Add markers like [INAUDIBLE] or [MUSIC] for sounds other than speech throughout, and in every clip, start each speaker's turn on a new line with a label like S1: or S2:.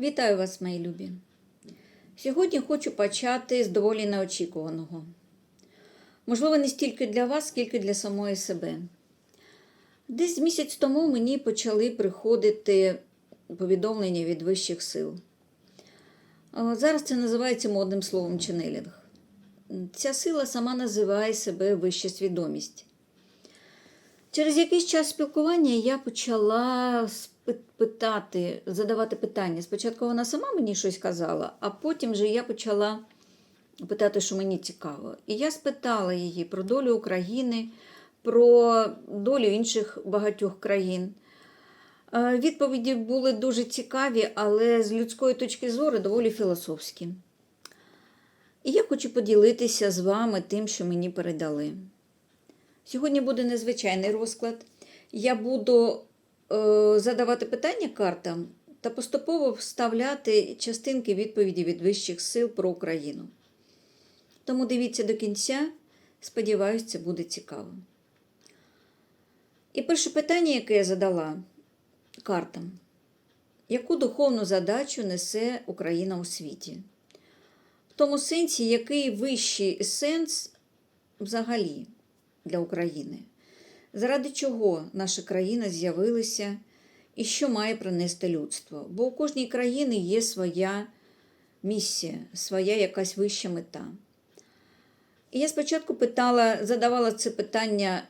S1: Вітаю вас, мої любі. Сьогодні хочу почати з доволі неочікуваного. Можливо, не стільки для вас, скільки для самої себе. Десь місяць тому мені почали приходити повідомлення від вищих сил. Зараз це називається модним словом ченелінг. Ця сила сама називає себе вища свідомість. Через якийсь час спілкування я почала питати, задавати питання. Спочатку вона сама мені щось казала, а потім же я почала питати, що мені цікаво. І я спитала її про долю України, про долю інших багатьох країн. Е, Відповіді були дуже цікаві, але з людської точки зору доволі філософські. І я хочу поділитися з вами тим, що мені передали. Сьогодні буде незвичайний розклад. Я буду задавати питання картам та поступово вставляти частинки відповіді від вищих сил про Україну. Тому дивіться до кінця. Сподіваюсь, це буде цікаво. І перше питання, яке я задала картам: яку духовну задачу несе Україна у світі? В тому сенсі, який вищий сенс взагалі для України? Заради чого наша країна з'явилася і що має принести людство? Бо у кожній країни є своя місія, своя якась вища мета. І я спочатку питала, задавала це питання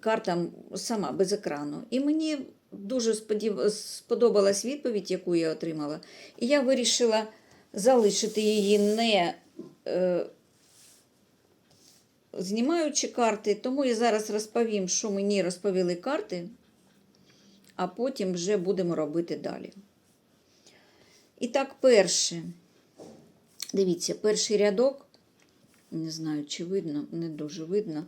S1: картам сама без екрану. І мені дуже сподобалась відповідь, яку я отримала. І я вирішила залишити її не е, знімаючи карти, тому я зараз розповім, що мені розповіли карти, а потім вже будемо робити далі. І так, перше. Дивіться, перший рядок, не знаю, чи видно, не дуже видно.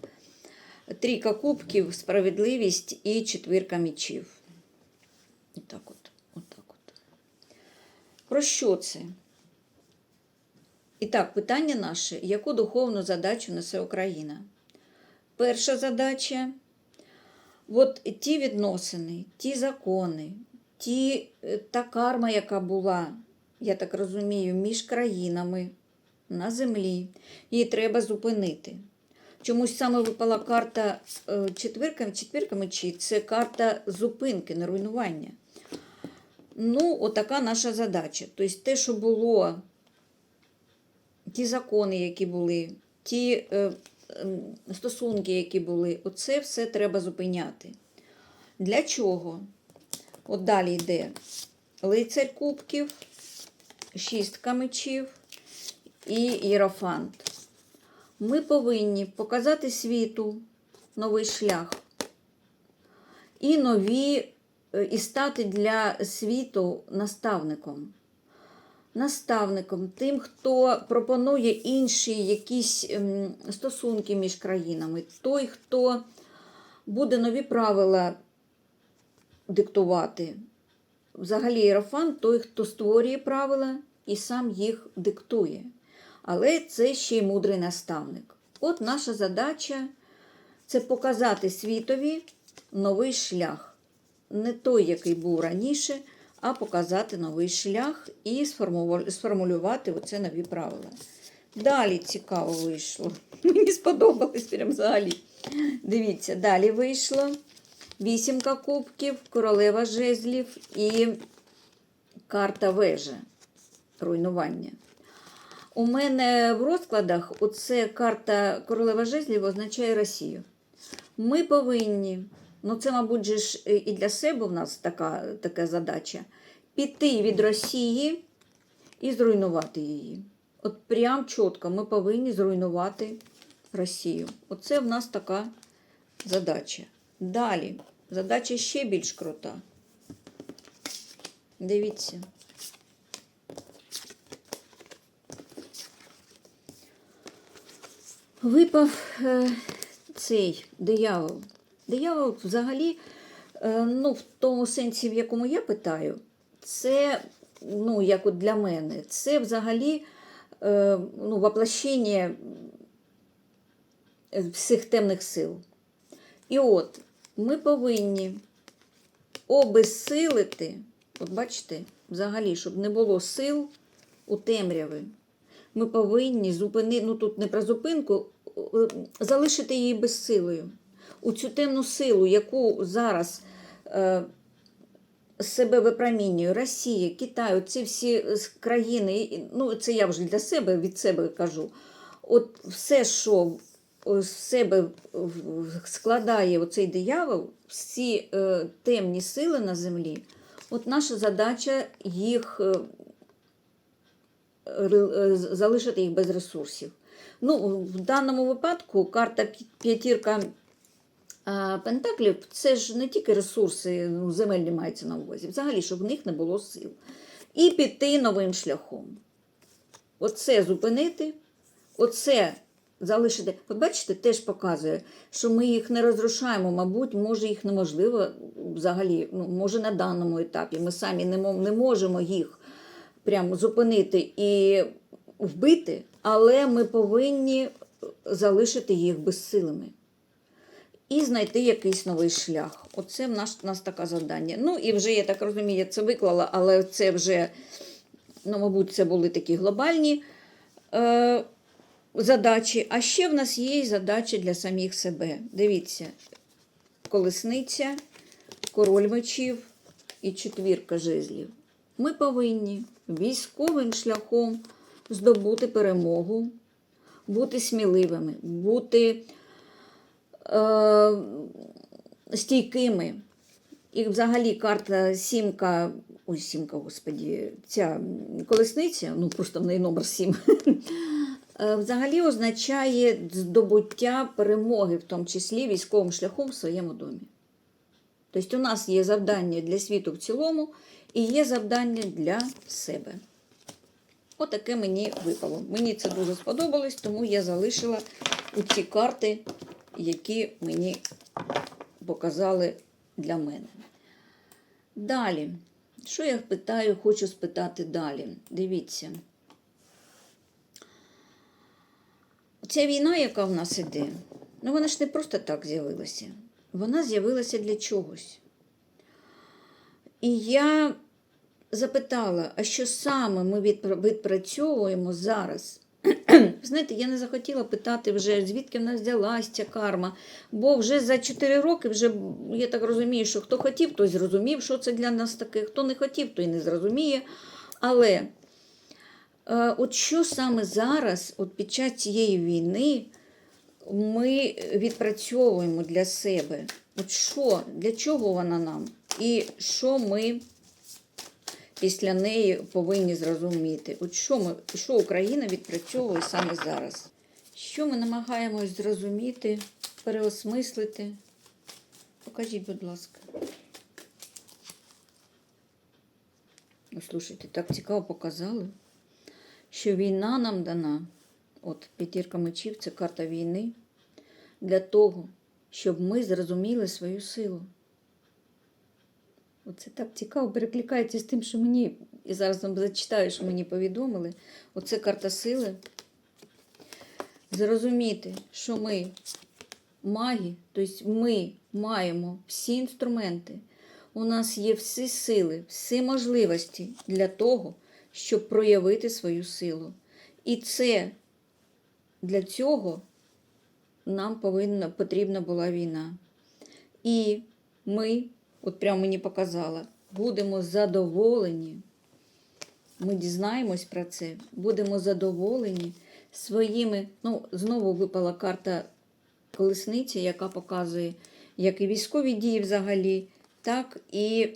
S1: Трійка кубків, справедливість і четвірка мічів. Отак от, отак от. Про що це? І так, питання наше: яку духовну задачу несе Україна? Перша задача от ті відносини, ті закони, ті, е, та карма, яка була, я так розумію, між країнами на землі, її треба зупинити. Чомусь саме випала карта е, четвірка, четвірка мечі, це карта зупинки, не руйнування. Ну, отака наша задача. Тобто те, що було ті закони, які були, ті е, стосунки, які були, оце все треба зупиняти. Для чого? От далі йде лицарь кубків, шістка мечів і іерофант. Ми повинні показати світу новий шлях і нові, е, і стати для світу наставником наставником, тим, хто пропонує інші якісь ем, стосунки між країнами, той, хто буде нові правила диктувати. Взагалі, Єрофан той, хто створює правила і сам їх диктує. Але це ще й мудрий наставник. От наша задача це показати світові новий шлях. Не той, який був раніше, а показати новий шлях і сформулювати оце нові правила. Далі цікаво вийшло. [LAUGHS] Мені сподобалось прям взагалі. Дивіться, далі вийшло вісімка кубків, королева жезлів і карта вежа руйнування. У мене в розкладах оце карта королева жезлів означає Росію. Ми повинні, ну це, мабуть, же ж і для себе в нас така, така задача, піти від Росії і зруйнувати її. От прям чітко ми повинні зруйнувати Росію. Оце в нас така задача. Далі, задача ще більш крута. Дивіться. Випав е, цей диявол. Диявол взагалі, е, ну, в тому сенсі, в якому я питаю, це, ну, як от для мене, це взагалі е, ну, воплощення всіх темних сил. І от ми повинні обезсилити От бачите, взагалі, щоб не було сил у темряви. Ми повинні зупинити, ну тут не про зупинку, е, залишити її безсилою. У цю темну силу, яку зараз е, себе випромінює Росія, Китай, ці всі е, країни, ну це я вже для себе від себе кажу. От все, що е, з себе складає оцей диявол, всі е, темні сили на землі, от наша задача їх е, е, залишити їх без ресурсів. Ну, в даному випадку карта п'ятірка Пентаклів це ж не тільки ресурси, ну, земельні мається на увазі, взагалі, щоб в них не було сил. І піти новим шляхом. Оце зупинити, оце залишити. От бачите, теж показує, що ми їх не розрушаємо, мабуть, може їх неможливо взагалі, ну, може на даному етапі. Ми самі не, мо- не можемо їх прямо зупинити і вбити, але ми повинні залишити їх безсилими і знайти якийсь новий шлях. Оце в нас, в нас таке завдання. Ну і вже, я так розумію, я це виклала, але це вже, ну, мабуть, це були такі глобальні е, задачі. А ще в нас є й задачі для самих себе. Дивіться, колесниця, король мечів і четвірка жезлів. Ми повинні військовим шляхом здобути перемогу, бути сміливими, бути стійкими. І взагалі карта сімка, ой, сімка, господі, ця колесниця, ну просто в неї номер сім, [LAUGHS] е, взагалі означає здобуття перемоги, в тому числі військовим шляхом в своєму домі. Тобто у нас є завдання для світу в цілому і є завдання для себе. Отаке мені випало. Мені це дуже сподобалось, тому я залишила у ці карти, які мені показали для мене. Далі, що я питаю, хочу спитати далі. Дивіться. Ця війна, яка в нас іде, ну вона ж не просто так з'явилася. Вона з'явилася для чогось. І я запитала, а що саме ми відпрацьовуємо зараз? [CLEARS THROAT] Знаєте, я не захотіла питати вже, звідки в нас взялась ця карма. Бо вже за 4 роки, вже, я так розумію, що хто хотів, той зрозумів, що це для нас таке, хто не хотів, той не зрозуміє. Але е, от що саме зараз, от під час цієї війни, ми відпрацьовуємо для себе? От що, для чого вона нам? І що ми після неї повинні зрозуміти? От що, ми, що Україна відпрацьовує саме зараз? Що ми намагаємось зрозуміти, переосмислити? Покажіть, будь ласка. Ну, слушайте, так цікаво показали, що війна нам дана, от п'ятірка мечів це карта війни, для того, щоб ми зрозуміли свою силу. Оце так цікаво перекликається з тим, що мені, і зараз вам зачитаю, що мені повідомили. Оце карта сили. Зрозуміти, що ми маги, тобто ми маємо всі інструменти, у нас є всі сили, всі можливості для того, щоб проявити свою силу. І це для цього нам повинна, потрібна була війна. І ми, от прямо мені показала, будемо задоволені. Ми дізнаємось про це, будемо задоволені своїми. Ну, знову випала карта колесниці, яка показує як і військові дії взагалі, так і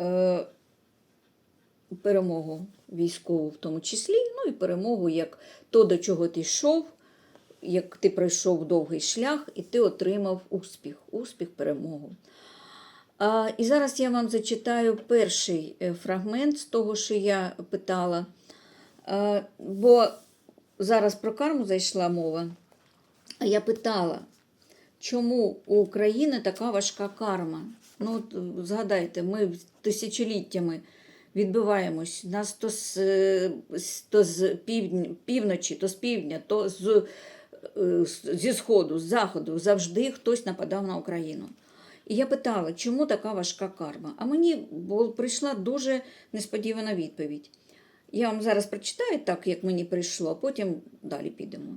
S1: е, перемогу військову в тому числі, ну і перемогу як то, до чого ти йшов, як ти пройшов довгий шлях, і ти отримав успіх, успіх, перемогу. А, і зараз я вам зачитаю перший е, фрагмент з того, що я питала. А, бо зараз про карму зайшла мова. А я питала, чому у України така важка карма? Ну, от, згадайте, ми тисячоліттями відбиваємось. Нас то з, е, то з півдня, півночі, то з півдня, то з- зі сходу, з заходу. Завжди хтось нападав на Україну. І я питала, чому така важка карма? А мені прийшла дуже несподівана відповідь. Я вам зараз прочитаю так, як мені прийшло, а потім далі підемо.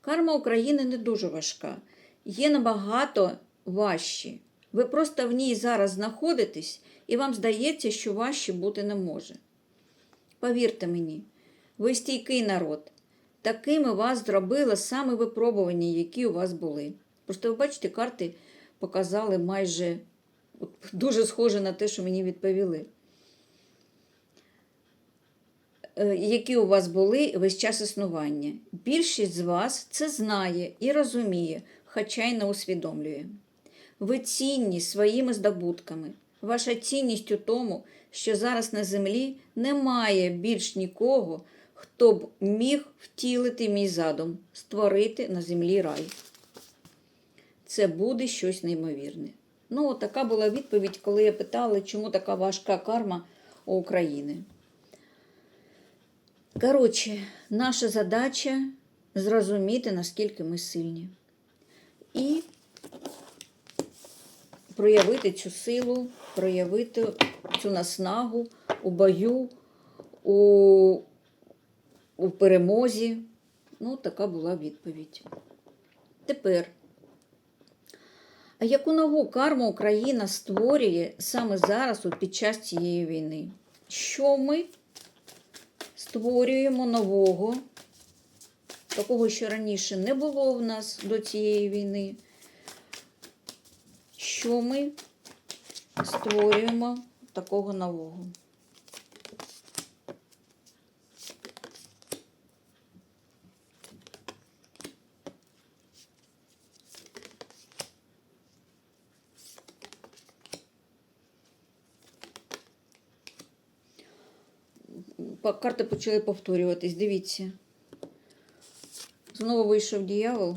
S1: Карма України не дуже важка, є набагато важчі. Ви просто в ній зараз знаходитесь, і вам здається, що важче бути не може. Повірте мені, ви стійкий народ. Такими вас зробили саме випробування, які у вас були. Просто ви бачите, карти показали майже от, [LAUGHS] дуже схоже на те, що мені відповіли. Е, Які у вас були весь час існування. Більшість з вас це знає і розуміє, хоча й не усвідомлює. Ви цінні своїми здобутками. Ваша цінність у тому, що зараз на землі немає більш нікого, хто б міг втілити мій задум, створити на землі рай. Це буде щось неймовірне. Ну, така була відповідь, коли я питала, чому така важка карма у України. Коротше, наша задача зрозуміти, наскільки ми сильні. І проявити цю силу, проявити цю наснагу у бою, у, у перемозі. Ну, така була відповідь. Тепер. А яку нову карму Україна створює саме зараз, от під час цієї війни? Що ми створюємо нового, такого, що раніше не було в нас до цієї війни? Що ми створюємо такого нового? Карти почали повторюватись. Дивіться. Знову вийшов диявол,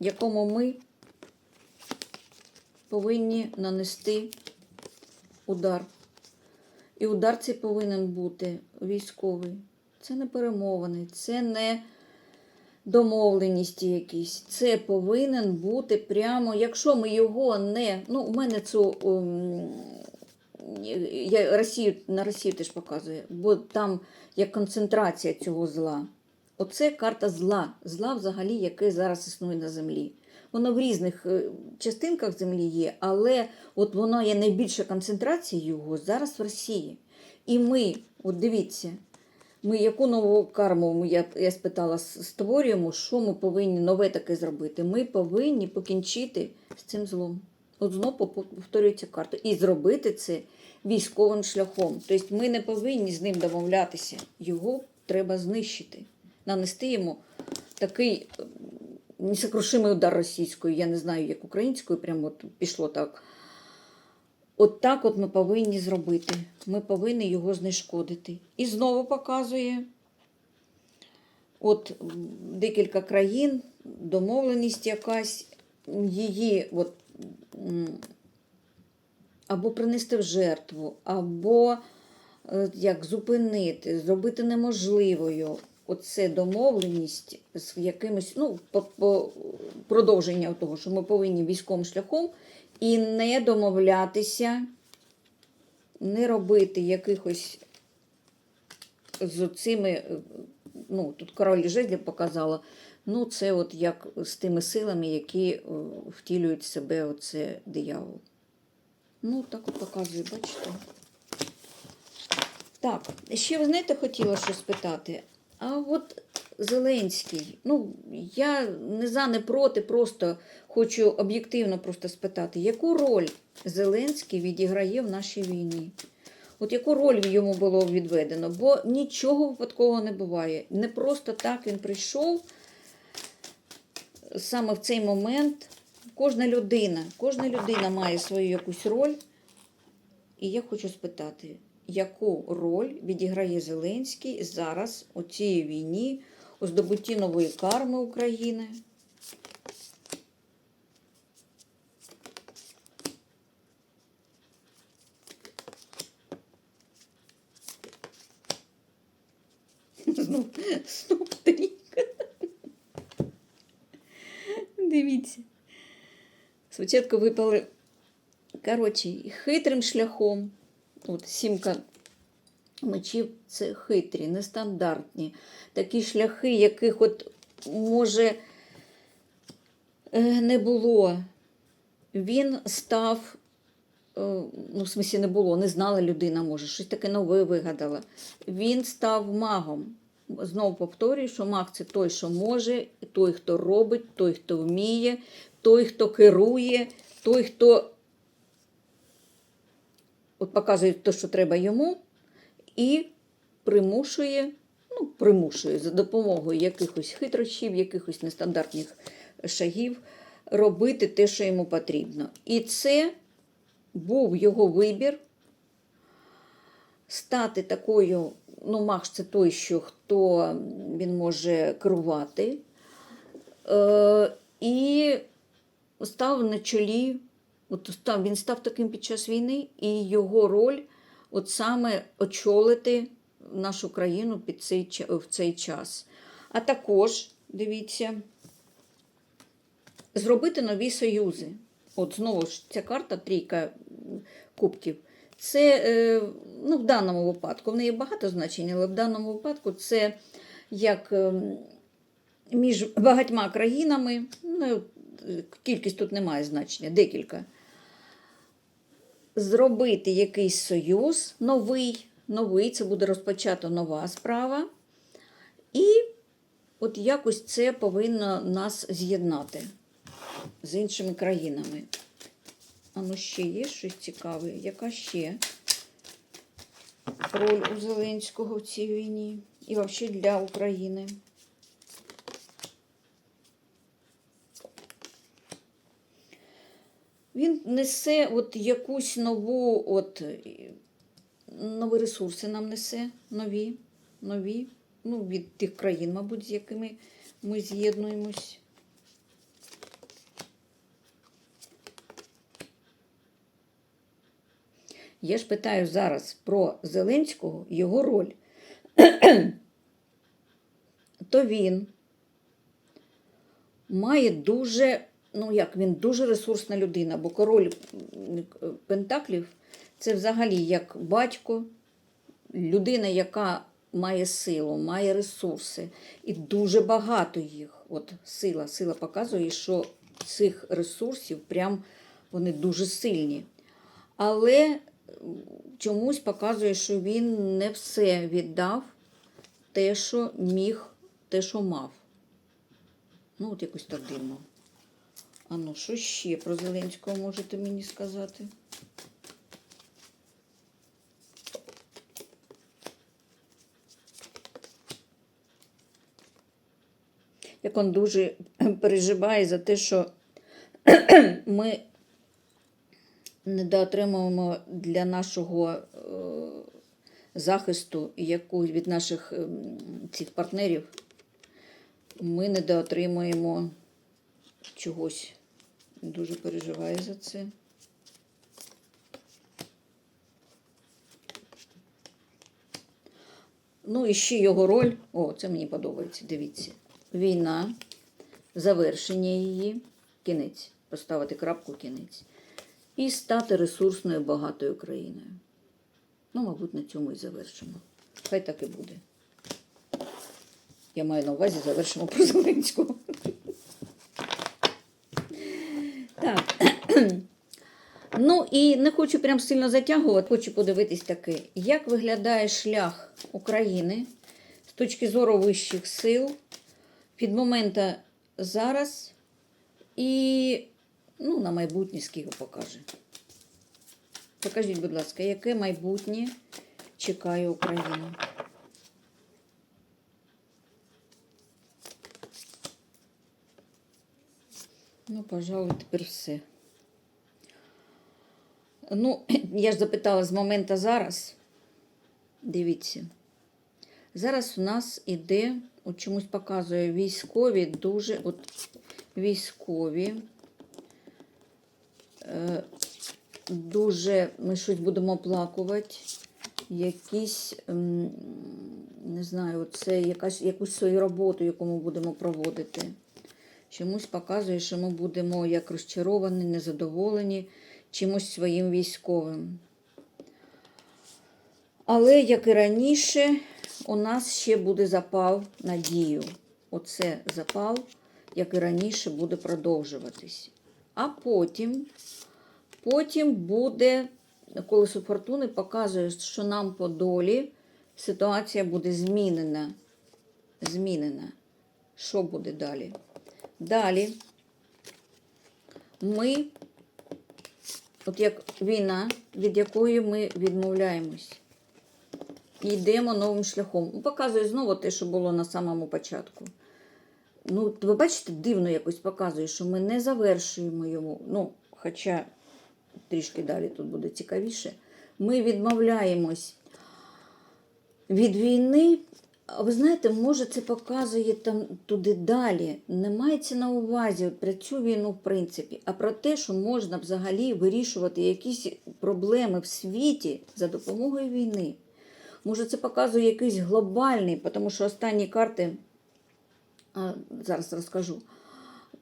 S1: якому ми повинні нанести удар. І удар цей повинен бути військовий. Це не перемовини, це не домовленісті якісь. Це повинен бути прямо, якщо ми його не. Ну, у мене цю. ем, я Росію, на Росію теж показує, бо там є концентрація цього зла. Оце карта зла, зла взагалі, яке зараз існує на землі. Воно в різних е, частинках землі є, але от воно є найбільша концентрація його зараз в Росії. І ми, от дивіться, ми яку нову карму я, я спитала, створюємо, що ми повинні нове таке зробити? Ми повинні покінчити з цим злом. От знову повторюється карта. І зробити це військовим шляхом. Тобто ми не повинні з ним домовлятися. Його треба знищити, нанести йому такий несокрушимий удар російською, я не знаю, як українською, прямо от пішло так. От так от ми повинні зробити. Ми повинні його знешкодити. І знову показує от декілька країн, домовленість якась, її от, або принести в жертву, або е, як зупинити, зробити неможливою. Оце домовленість з якимось, ну, по, продовження того, що ми повинні військовим шляхом і не домовлятися, не робити якихось з цими, е, ну, тут король жезлів показала, ну, це от як з тими силами, які е, втілюють в себе оце диявол. Ну, так от показує, бачите. Так, ще ви знаєте, хотіла щось спитати. А от Зеленський, ну, я не за, не проти, просто хочу об'єктивно просто спитати, яку роль Зеленський відіграє в нашій війні? От яку роль йому було відведено? Бо нічого випадкового не буває. Не просто так він прийшов саме в цей момент. Кожна людина, кожна людина має свою якусь роль. І я хочу спитати, яку роль відіграє Зеленський зараз у цій війні, у здобутті нової карми України? Знов, знов трійка. Дивіться. Спочатку випали Коротше, хитрим шляхом. От сімка мечів це хитрі, нестандартні. Такі шляхи, яких от може е, не було. Він став, е, ну, в смислі не було, не знала людина, може, щось таке нове вигадала. Він став магом. Знову повторюю, що маг це той, що може, той, хто робить, той, хто вміє, той, хто керує, той, хто от показує те, що треба йому, і примушує, ну, примушує за допомогою якихось хитрощів, якихось нестандартних шагів робити те, що йому потрібно. І це був його вибір стати такою, ну, маг це той, що хто він може керувати. Е, і став на чолі, от став, він став таким під час війни, і його роль от саме очолити нашу країну під цей, в цей час. А також, дивіться, зробити нові союзи. От знову ж ця карта трійка кубків. Це е, ну, в даному випадку, в неї багато значень, але в даному випадку це як ем, між багатьма країнами, ну, кількість тут не має значення, декілька. Зробити якийсь союз новий, новий, це буде розпочата нова справа. І от якось це повинно нас з'єднати з іншими країнами. А ну ще є щось цікаве? Яка ще роль у Зеленського в цій війні? І взагалі для України? Він несе от якусь нову, от, е, нові ресурси нам несе, нові, нові, ну, від тих країн, мабуть, з якими ми з'єднуємось. Я ж питаю зараз про Зеленського, його роль. То він має дуже, ну як він дуже ресурсна людина, бо король Пентаклів це взагалі як батько, людина, яка має силу, має ресурси, і дуже багато їх. От сила, сила показує, що цих ресурсів прям вони дуже сильні. Але чомусь показує, що він не все віддав те, що міг, те, що мав. Ну, от якось так дивно. А ну, що ще про Зеленського можете мені сказати? Як він дуже переживає за те, що [CLEARS THROAT] ми недоотримуємо для нашого е, захисту яку від наших ем, цих партнерів, ми недоотримуємо чогось. Дуже переживає за це. Ну і ще його роль. О, це мені подобається. Дивіться. Війна, завершення її, кінець. Поставити крапку кінець. І стати ресурсною багатою країною. Ну, мабуть, на цьому і завершимо. Хай так і буде. Я маю на увазі завершимо про Зеленського. Так. [CLEARS THROAT] Ну і не хочу прям сильно затягувати, хочу подивитись таке, як виглядає шлях України з точки зору вищих сил від моменту зараз і ну, на майбутнє скільки покаже. Покажіть, будь ласка, яке майбутнє чекає Україну? Ну, пожалуй, тепер все. Ну, [CLEARS THROAT] я ж запитала з моменту зараз. Дивіться. Зараз у нас іде, от чомусь показує військові, дуже от військові. Е, дуже ми щось будемо оплакувати. Якісь, ем, не знаю, це якась, якусь свою роботу, яку ми будемо проводити. Чомусь показує, що ми будемо як розчаровані, незадоволені чимось своїм військовим. Але, як і раніше, у нас ще буде запал на дію. Оце запал, як і раніше, буде продовжуватись. А потім, потім буде, колесо фортуни показує, що нам по долі ситуація буде змінена. Змінена. Що буде далі? Далі ми, от як війна, від якої ми відмовляємось, і йдемо новим шляхом. Ну, Показує знову те, що було на самому початку. Ну, ви бачите, дивно якось показує, що ми не завершуємо йому. Ну, хоча трішки далі тут буде цікавіше. Ми відмовляємось від війни. Ви знаєте, може, це показує там туди далі. Не мається на увазі про цю війну, в принципі, а про те, що можна взагалі вирішувати якісь проблеми в світі за допомогою війни. Може, це показує якийсь глобальний, тому що останні карти, а, зараз розкажу.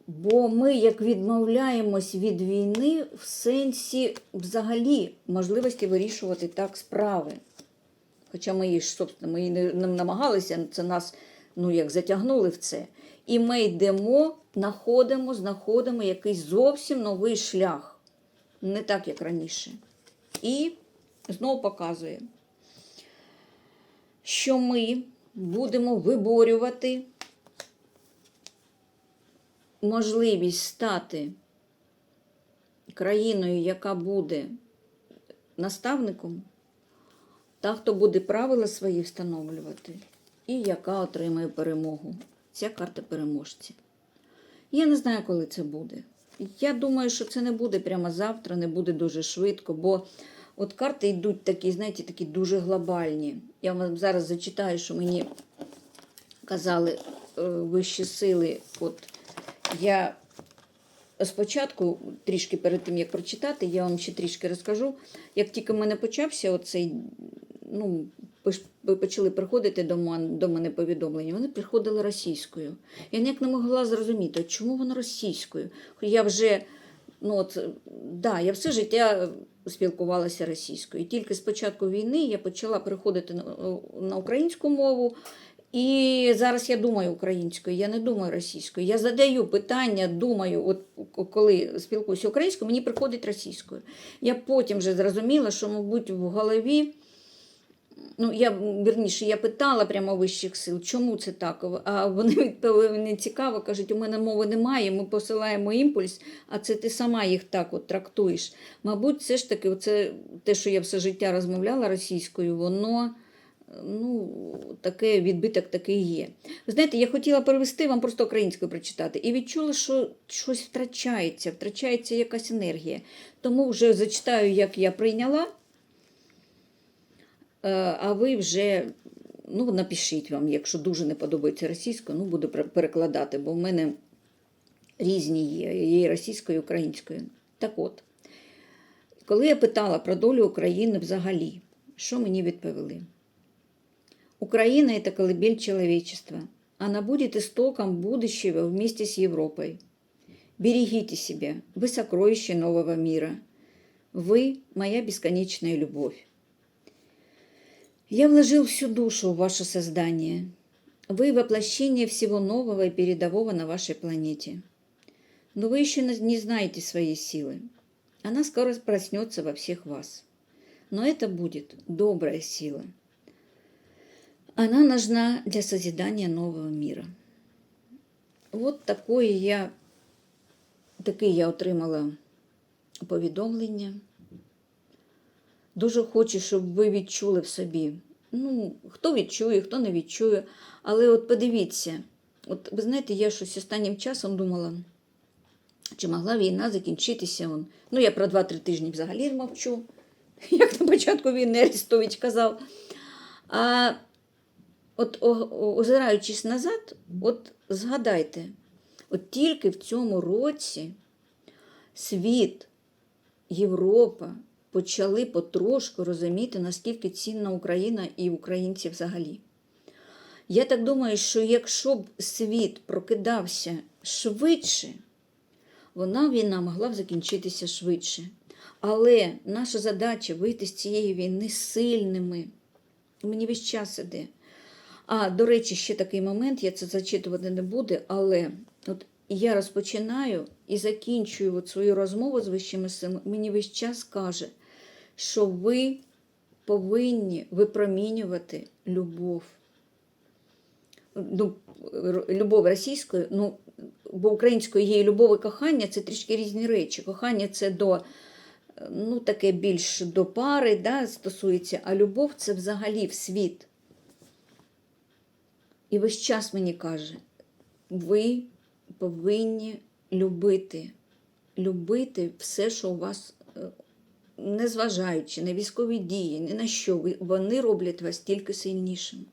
S1: Бо ми як відмовляємось від війни в сенсі взагалі можливості вирішувати так справи. Хоча ми її ж, собственно, ми її не намагалися, це нас ну, як затягнули в це. І ми йдемо, знаходимо, знаходимо якийсь зовсім новий шлях. Не так, як раніше. І знову показує, що ми будемо виборювати можливість стати країною, яка буде наставником, та, хто буде правила свої встановлювати, і яка отримає перемогу. Ця карта переможці. Я не знаю, коли це буде. Я думаю, що це не буде прямо завтра, не буде дуже швидко, бо от карти йдуть такі, знаєте, такі дуже глобальні. Я вам зараз зачитаю, що мені казали е, вищі сили. От я спочатку, трішки перед тим, як прочитати, я вам ще трішки розкажу. Як тільки в мене почався оцей, ну, почали приходити до мене, до мене повідомлення, вони приходили російською. Я ніяк не могла зрозуміти, чому воно російською. Я вже, ну от, да, я все життя спілкувалася російською. І тільки з початку війни я почала переходити на, на українську мову. І зараз я думаю українською, я не думаю російською. Я задаю питання, думаю, от коли спілкуюся українською, мені приходить російською. Я потім вже зрозуміла, що, мабуть, в голові. Ну, я вірніше, я питала прямо вищих сил, чому це так? А вони відповіли не цікаво, кажуть, у мене мови немає, ми посилаємо імпульс, а це ти сама їх так от трактуєш. Мабуть, все ж таки, це те, що я все життя розмовляла російською, воно ну, таке відбиток такий є. Ви знаєте, я хотіла перевести вам просто українською прочитати і відчула, що щось втрачається, втрачається якась енергія. Тому вже зачитаю, як я прийняла. Е, А ви вже ну, напишіть вам, якщо дуже не подобається російською, ну буду пер- перекладати, бо в мене різні є, є і російською, і українською. Так от, коли я питала про долю України взагалі, що мені відповіли? Украина – это колыбель человечества. Она будет истоком будущего вместе с Европой. Берегите себя, вы сокровище нового мира. Вы – моя бесконечная любовь. Я вложил всю душу в ваше создание. Вы – воплощение всего нового и передового на вашей планете. Но вы еще не знаете своей силы. Она скоро проснется во всех вас. Но это будет добрая сила – она нужна для созидания нового мира. От такое я, таке я отримала повідомлення. Дуже хочу, щоб ви відчули в собі. Ну, хто відчує, хто не відчує. Але от подивіться, от ви знаєте, я щось останнім часом думала, чи могла війна закінчитися. Он. Ну, я про 2-3 тижні взагалі мовчу, [LAUGHS] як на початку війни Арестович казав. А от озираючись назад, от згадайте, от тільки в цьому році світ, Європа почали потрошку розуміти, наскільки цінна Україна і українці взагалі. Я так думаю, що якщо б світ прокидався швидше, вона війна могла б закінчитися швидше. Але наша задача вийти з цієї війни сильними. Мені весь час іде. А, до речі, ще такий момент, я це зачитувати не буду, але от я розпочинаю і закінчую от свою розмову з вищими силами. Мені весь час каже, що ви повинні випромінювати любов. Ну, любов російською, ну, бо українською є і любов і кохання це трішки різні речі. Кохання це до, ну, таке більш до пари да, стосується, а любов це взагалі в світ. І весь час мені каже, ви повинні любити, любити все, що у вас, е, незважаючи на військові дії, ні на що, вони роблять вас тільки сильнішим.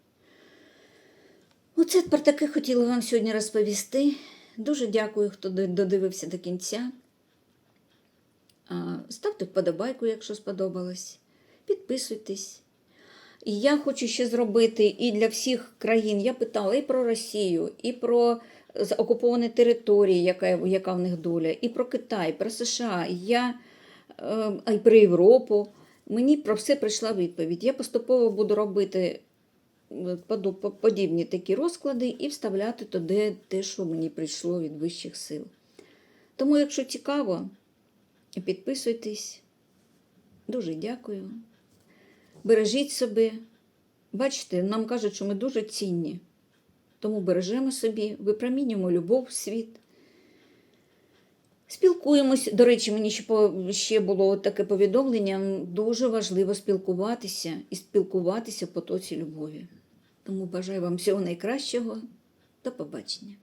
S1: Оце про таке хотіла вам сьогодні розповісти. Дуже дякую, хто додивився до кінця. Ставте вподобайку, якщо сподобалось. Підписуйтесь. І я хочу ще зробити і для всіх країн. Я питала і про Росію, і про з- окуповані території, яка, яка в них доля, і про Китай, про США. Я, е, а й про Європу. Мені про все прийшла відповідь. Я поступово буду робити подібні такі розклади і вставляти туди те, що мені прийшло від вищих сил. Тому, якщо цікаво, підписуйтесь. Дуже дякую. Бережіть себе. Бачите, нам кажуть, що ми дуже цінні. Тому бережемо собі, випромінюємо любов світ. Спілкуємось. До речі, мені ще, ще було таке повідомлення. Дуже важливо спілкуватися і спілкуватися в потоці любові. Тому бажаю вам всього найкращого. До побачення.